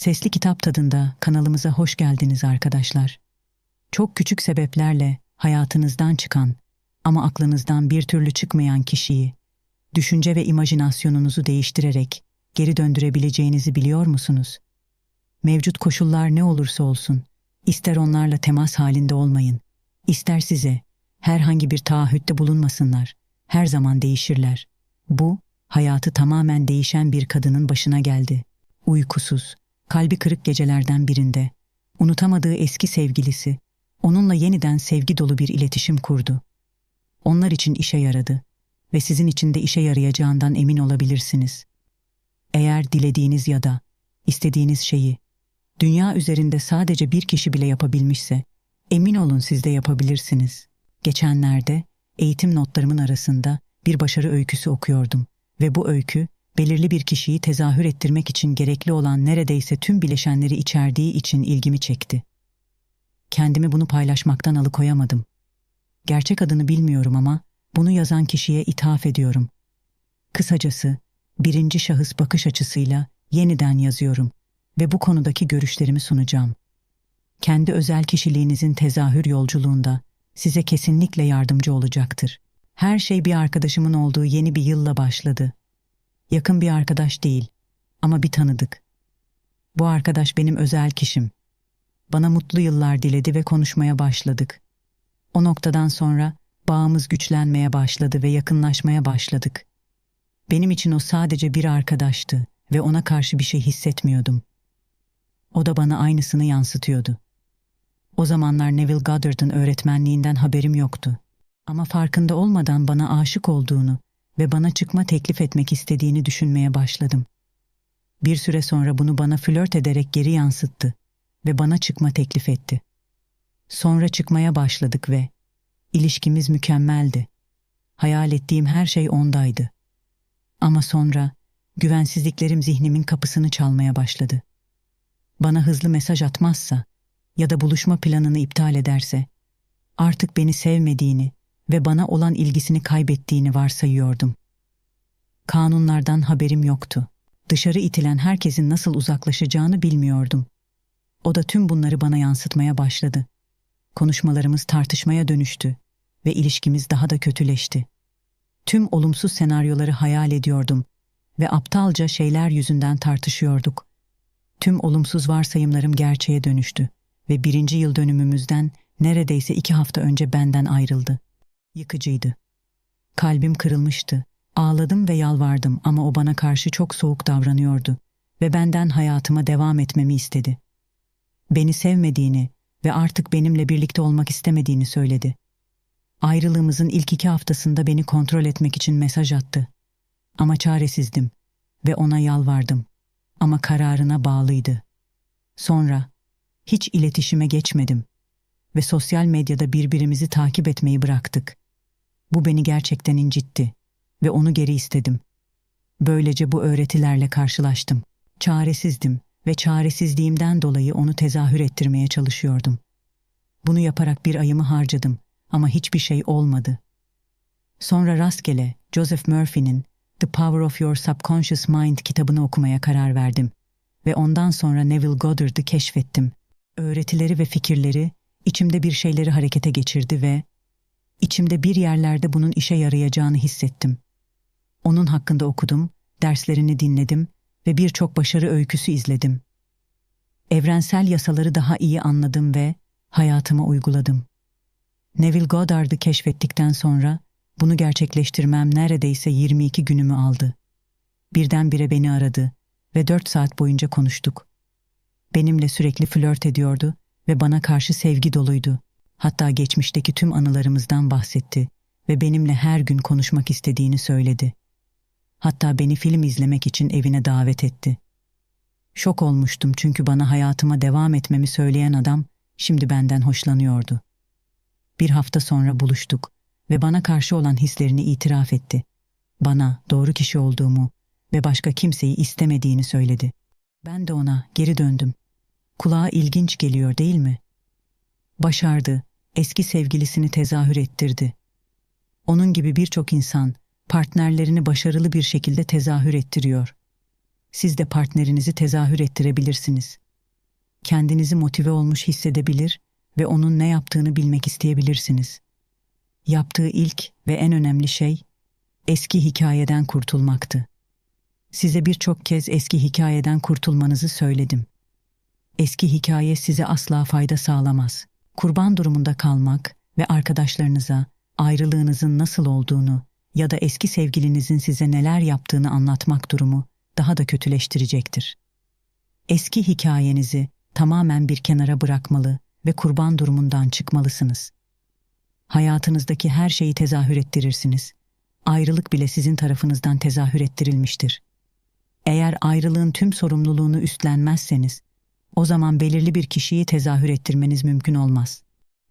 Sesli kitap tadında kanalımıza hoş geldiniz arkadaşlar. Çok küçük sebeplerle hayatınızdan çıkan ama aklınızdan bir türlü çıkmayan kişiyi, düşünce ve imajinasyonunuzu değiştirerek geri döndürebileceğinizi biliyor musunuz? Mevcut koşullar ne olursa olsun, ister onlarla temas halinde olmayın, ister size herhangi bir taahhütte bulunmasınlar, her zaman değişirler. Bu, hayatı tamamen değişen bir kadının başına geldi. Uykusuz, kalbi kırık gecelerden birinde, unutamadığı eski sevgilisi, onunla yeniden sevgi dolu bir iletişim kurdu. Onlar için işe yaradı ve sizin için de işe yarayacağından emin olabilirsiniz. Eğer dilediğiniz ya da istediğiniz şeyi dünya üzerinde sadece bir kişi bile yapabilmişse, emin olun siz de yapabilirsiniz. Geçenlerde eğitim notlarımın arasında bir başarı öyküsü okuyordum ve bu öykü belirli bir kişiyi tezahür ettirmek için gerekli olan neredeyse tüm bileşenleri içerdiği için ilgimi çekti. Kendimi bunu paylaşmaktan alıkoyamadım. Gerçek adını bilmiyorum ama bunu yazan kişiye ithaf ediyorum. Kısacası birinci şahıs bakış açısıyla yeniden yazıyorum ve bu konudaki görüşlerimi sunacağım. Kendi özel kişiliğinizin tezahür yolculuğunda size kesinlikle yardımcı olacaktır. Her şey bir arkadaşımın olduğu yeni bir yılla başladı. Yakın bir arkadaş değil ama bir tanıdık. Bu arkadaş benim özel kişim. Bana mutlu yıllar diledi ve konuşmaya başladık. O noktadan sonra bağımız güçlenmeye başladı ve yakınlaşmaya başladık. Benim için o sadece bir arkadaştı ve ona karşı bir şey hissetmiyordum. O da bana aynısını yansıtıyordu. O zamanlar Neville Goddard'ın öğretmenliğinden haberim yoktu. Ama farkında olmadan bana aşık olduğunu ve bana çıkma teklif etmek istediğini düşünmeye başladım. Bir süre sonra bunu bana flört ederek geri yansıttı ve bana çıkma teklif etti. Sonra çıkmaya başladık ve ilişkimiz mükemmeldi. Hayal ettiğim her şey ondaydı. Ama sonra güvensizliklerim zihnimin kapısını çalmaya başladı. Bana hızlı mesaj atmazsa ya da buluşma planını iptal ederse artık beni sevmediğini ve bana olan ilgisini kaybettiğini varsayıyordum. Kanunlardan haberim yoktu. Dışarı itilen herkesin nasıl uzaklaşacağını bilmiyordum. O da tüm bunları bana yansıtmaya başladı. Konuşmalarımız tartışmaya dönüştü ve ilişkimiz daha da kötüleşti. Tüm olumsuz senaryoları hayal ediyordum ve aptalca şeyler yüzünden tartışıyorduk. Tüm olumsuz varsayımlarım gerçeğe dönüştü ve birinci yıl dönümümüzden neredeyse iki hafta önce benden ayrıldı. Yıkıcıydı. Kalbim kırılmıştı. Ağladım ve yalvardım ama o bana karşı çok soğuk davranıyordu ve benden hayatıma devam etmemi istedi. Beni sevmediğini ve artık benimle birlikte olmak istemediğini söyledi. Ayrılığımızın ilk iki haftasında beni kontrol etmek için mesaj attı. Ama çaresizdim ve ona yalvardım. Ama kararına bağlıydı. Sonra hiç iletişime geçmedim ve sosyal medyada birbirimizi takip etmeyi bıraktık. Bu beni gerçekten incitti ve onu geri istedim. Böylece bu öğretilerle karşılaştım. Çaresizdim ve çaresizliğimden dolayı onu tezahür ettirmeye çalışıyordum. Bunu yaparak bir ayımı harcadım ama hiçbir şey olmadı. Sonra rastgele Joseph Murphy'nin The Power of Your Subconscious Mind kitabını okumaya karar verdim ve ondan sonra Neville Goddard'ı keşfettim. Öğretileri ve fikirleri içimde bir şeyleri harekete geçirdi ve içimde bir yerlerde bunun işe yarayacağını hissettim. Onun hakkında okudum, derslerini dinledim ve birçok başarı öyküsü izledim. Evrensel yasaları daha iyi anladım ve hayatıma uyguladım. Neville Goddard'ı keşfettikten sonra bunu gerçekleştirmem neredeyse 22 günümü aldı. Birdenbire beni aradı ve 4 saat boyunca konuştuk. Benimle sürekli flört ediyordu ve bana karşı sevgi doluydu. Hatta geçmişteki tüm anılarımızdan bahsetti ve benimle her gün konuşmak istediğini söyledi. Hatta beni film izlemek için evine davet etti. Şok olmuştum çünkü bana hayatıma devam etmemi söyleyen adam şimdi benden hoşlanıyordu. Bir hafta sonra buluştuk ve bana karşı olan hislerini itiraf etti. Bana doğru kişi olduğumu ve başka kimseyi istemediğini söyledi. Ben de ona geri döndüm. Kulağa ilginç geliyor değil mi? Başardı, eski sevgilisini tezahür ettirdi. Onun gibi birçok insan partnerlerini başarılı bir şekilde tezahür ettiriyor. siz de partnerinizi tezahür ettirebilirsiniz. Kendinizi motive olmuş hissedebilir ve onun ne yaptığını bilmek isteyebilirsiniz. Yaptığı ilk ve en önemli şey eski hikayeden kurtulmaktı. Size birçok kez eski hikayeden kurtulmanızı söyledim. Eski hikaye size asla fayda sağlamaz. Kurban durumunda kalmak ve arkadaşlarınıza ayrılığınızın nasıl olduğunu ya da eski sevgilinizin size neler yaptığını anlatmak durumu daha da kötüleştirecektir. Eski hikayenizi tamamen bir kenara bırakmalı ve kurban durumundan çıkmalısınız. Hayatınızdaki her şeyi tezahür ettirirsiniz. Ayrılık bile sizin tarafınızdan tezahür ettirilmiştir. Eğer ayrılığın tüm sorumluluğunu üstlenmezseniz, o zaman belirli bir kişiyi tezahür ettirmeniz mümkün olmaz.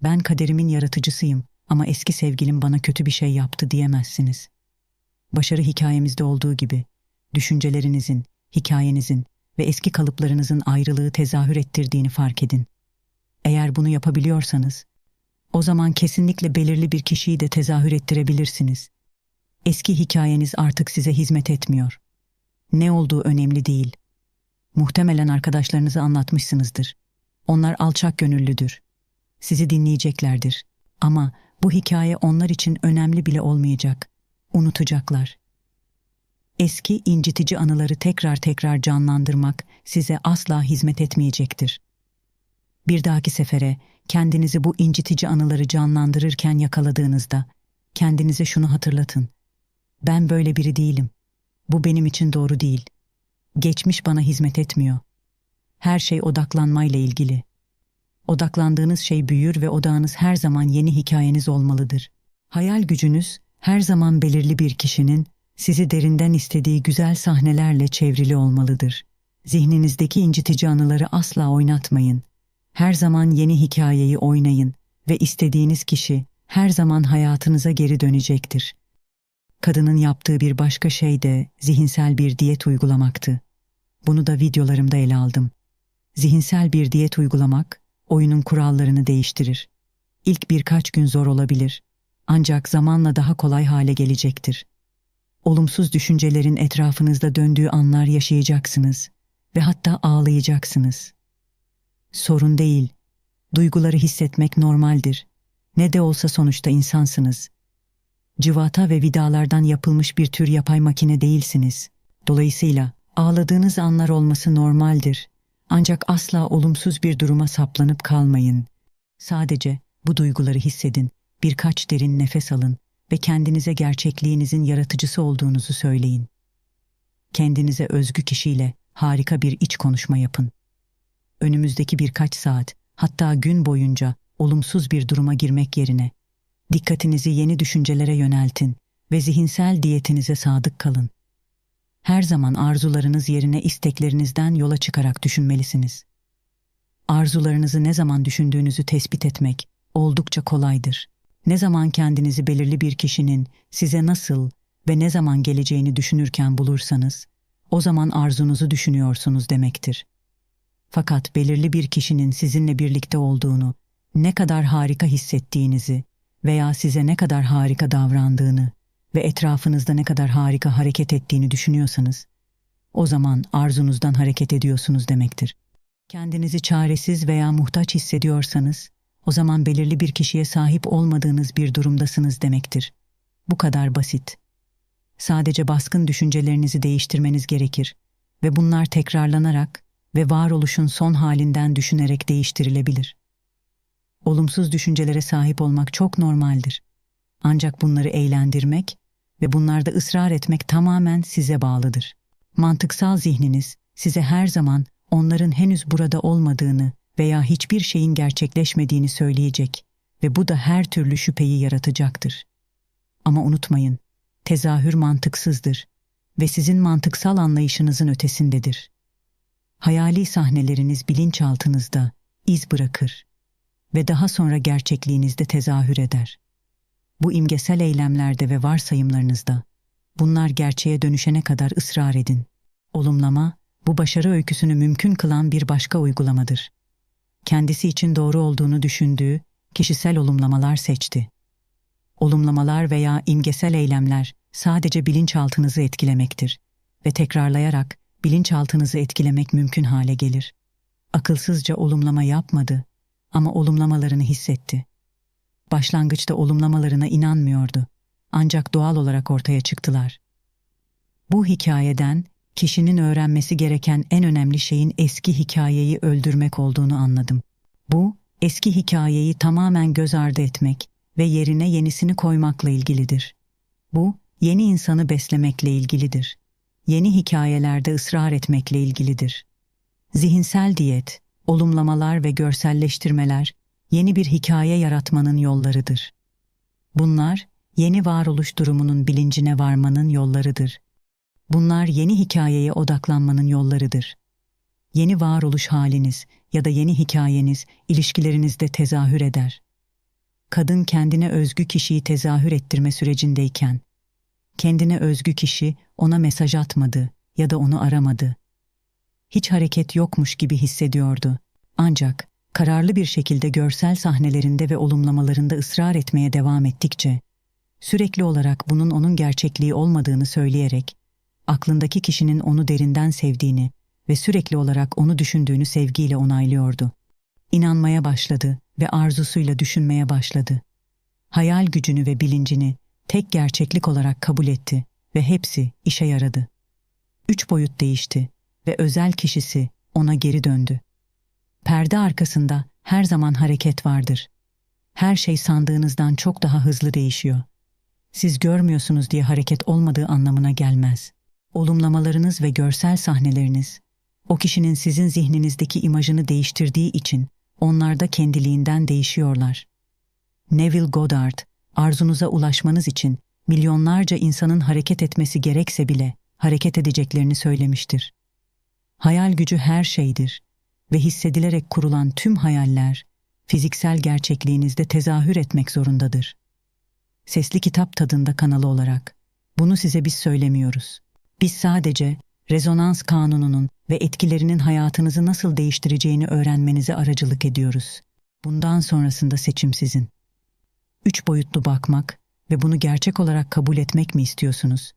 Ben kaderimin yaratıcısıyım ama eski sevgilim bana kötü bir şey yaptı diyemezsiniz. Başarı hikayemizde olduğu gibi, düşüncelerinizin, hikayenizin ve eski kalıplarınızın ayrılığı tezahür ettirdiğini fark edin. Eğer bunu yapabiliyorsanız, o zaman kesinlikle belirli bir kişiyi de tezahür ettirebilirsiniz. Eski hikayeniz artık size hizmet etmiyor. Ne olduğu önemli değil. Muhtemelen arkadaşlarınızı anlatmışsınızdır. Onlar alçak gönüllüdür. Sizi dinleyeceklerdir. Ama bu hikaye onlar için önemli bile olmayacak. Unutacaklar. Eski incitici anıları tekrar tekrar canlandırmak size asla hizmet etmeyecektir. Bir dahaki sefere kendinizi bu incitici anıları canlandırırken yakaladığınızda kendinize şunu hatırlatın. Ben böyle biri değilim. Bu benim için doğru değil. Geçmiş bana hizmet etmiyor. Her şey odaklanmayla ilgili. Odaklandığınız şey büyür ve odağınız her zaman yeni hikayeniz olmalıdır. Hayal gücünüz her zaman belirli bir kişinin sizi derinden istediği güzel sahnelerle çevrili olmalıdır. Zihninizdeki incitici anıları asla oynatmayın. Her zaman yeni hikayeyi oynayın ve istediğiniz kişi her zaman hayatınıza geri dönecektir. Kadının yaptığı bir başka şey de zihinsel bir diyet uygulamaktı. Bunu da videolarımda ele aldım. Zihinsel bir diyet uygulamak, oyunun kurallarını değiştirir. İlk birkaç gün zor olabilir, ancak zamanla daha kolay hale gelecektir. Olumsuz düşüncelerin etrafınızda döndüğü anlar yaşayacaksınız ve hatta ağlayacaksınız. Sorun değil, duyguları hissetmek normaldir. Ne de olsa sonuçta insansınız. Cıvata ve vidalardan yapılmış bir tür yapay makine değilsiniz. Dolayısıyla ağladığınız anlar olması normaldir. Ancak asla olumsuz bir duruma saplanıp kalmayın. Sadece bu duyguları hissedin, birkaç derin nefes alın ve kendinize gerçekliğinizin yaratıcısı olduğunuzu söyleyin. Kendinize özgü kişiyle harika bir iç konuşma yapın. Önümüzdeki birkaç saat, hatta gün boyunca olumsuz bir duruma girmek yerine dikkatinizi yeni düşüncelere yöneltin ve zihinsel diyetinize sadık kalın. Her zaman arzularınız yerine isteklerinizden yola çıkarak düşünmelisiniz. Arzularınızı ne zaman düşündüğünüzü tespit etmek oldukça kolaydır. Ne zaman kendinizi belirli bir kişinin size nasıl ve ne zaman geleceğini düşünürken bulursanız, o zaman arzunuzu düşünüyorsunuz demektir. Fakat belirli bir kişinin sizinle birlikte olduğunu, ne kadar harika hissettiğinizi veya size ne kadar harika davrandığını ve etrafınızda ne kadar harika hareket ettiğini düşünüyorsanız, o zaman arzunuzdan hareket ediyorsunuz demektir. Kendinizi çaresiz veya muhtaç hissediyorsanız, o zaman belirli bir kişiye sahip olmadığınız bir durumdasınız demektir. Bu kadar basit. Sadece baskın düşüncelerinizi değiştirmeniz gerekir ve bunlar tekrarlanarak ve varoluşun son halinden düşünerek değiştirilebilir. Olumsuz düşüncelere sahip olmak çok normaldir. Ancak bunları eğlendirmek ve bunlarda ısrar etmek tamamen size bağlıdır. Mantıksal zihniniz size her zaman onların henüz burada olmadığını veya hiçbir şeyin gerçekleşmediğini söyleyecek ve bu da her türlü şüpheyi yaratacaktır. Ama unutmayın, tezahür mantıksızdır ve sizin mantıksal anlayışınızın ötesindedir. Hayali sahneleriniz bilinçaltınızda iz bırakır ve daha sonra gerçekliğinizde tezahür eder. Bu imgesel eylemlerde ve varsayımlarınızda bunlar gerçeğe dönüşene kadar ısrar edin. Olumlama, bu başarı öyküsünü mümkün kılan bir başka uygulamadır. Kendisi için doğru olduğunu düşündüğü kişisel olumlamalar seçti. Olumlamalar veya imgesel eylemler sadece bilinçaltınızı etkilemektir ve tekrarlayarak bilinçaltınızı etkilemek mümkün hale gelir. Akılsızca olumlama yapmadı ama olumlamalarını hissetti. Başlangıçta olumlamalarına inanmıyordu. Ancak doğal olarak ortaya çıktılar. Bu hikayeden kişinin öğrenmesi gereken en önemli şeyin eski hikayeyi öldürmek olduğunu anladım. Bu, eski hikayeyi tamamen göz ardı etmek ve yerine yenisini koymakla ilgilidir. Bu, yeni insanı beslemekle ilgilidir. Yeni hikayelerde ısrar etmekle ilgilidir. Zihinsel diyet, olumlamalar ve görselleştirmeler yeni bir hikaye yaratmanın yollarıdır. Bunlar yeni varoluş durumunun bilincine varmanın yollarıdır. Bunlar yeni hikayeye odaklanmanın yollarıdır. Yeni varoluş haliniz ya da yeni hikayeniz ilişkilerinizde tezahür eder. Kadın kendine özgü kişiyi tezahür ettirme sürecindeyken, kendine özgü kişi ona mesaj atmadı ya da onu aramadı. Hiç hareket yokmuş gibi hissediyordu. Ancak kararlı bir şekilde görsel sahnelerinde ve olumlamalarında ısrar etmeye devam ettikçe, sürekli olarak bunun onun gerçekliği olmadığını söyleyerek, aklındaki kişinin onu derinden sevdiğini ve sürekli olarak onu düşündüğünü sevgiyle onaylıyordu. İnanmaya başladı ve arzusuyla düşünmeye başladı. Hayal gücünü ve bilincini tek gerçeklik olarak kabul etti ve hepsi işe yaradı. Üç boyut değişti ve özel kişisi ona geri döndü. Perde arkasında her zaman hareket vardır. Her şey sandığınızdan çok daha hızlı değişiyor. Siz görmüyorsunuz diye hareket olmadığı anlamına gelmez. Olumlamalarınız ve görsel sahneleriniz, o kişinin sizin zihninizdeki imajını değiştirdiği için onlar da kendiliğinden değişiyorlar. Neville Goddard, arzunuza ulaşmanız için milyonlarca insanın hareket etmesi gerekse bile hareket edeceklerini söylemiştir. Hayal gücü her şeydir ve hissedilerek kurulan tüm hayaller fiziksel gerçekliğinizde tezahür etmek zorundadır. Sesli kitap tadında kanalı olarak bunu size biz söylemiyoruz. Biz sadece rezonans kanununun ve etkilerinin hayatınızı nasıl değiştireceğini öğrenmenize aracılık ediyoruz. Bundan sonrasında seçim sizin. Üç boyutlu bakmak ve bunu gerçek olarak kabul etmek mi istiyorsunuz?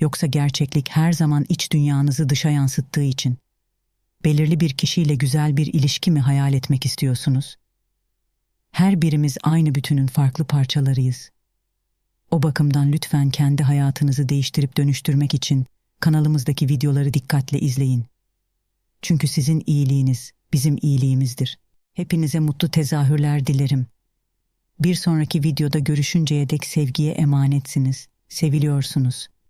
Yoksa gerçeklik her zaman iç dünyanızı dışa yansıttığı için belirli bir kişiyle güzel bir ilişki mi hayal etmek istiyorsunuz? Her birimiz aynı bütünün farklı parçalarıyız. O bakımdan lütfen kendi hayatınızı değiştirip dönüştürmek için kanalımızdaki videoları dikkatle izleyin. Çünkü sizin iyiliğiniz bizim iyiliğimizdir. Hepinize mutlu tezahürler dilerim. Bir sonraki videoda görüşünceye dek sevgiye emanetsiniz. Seviliyorsunuz.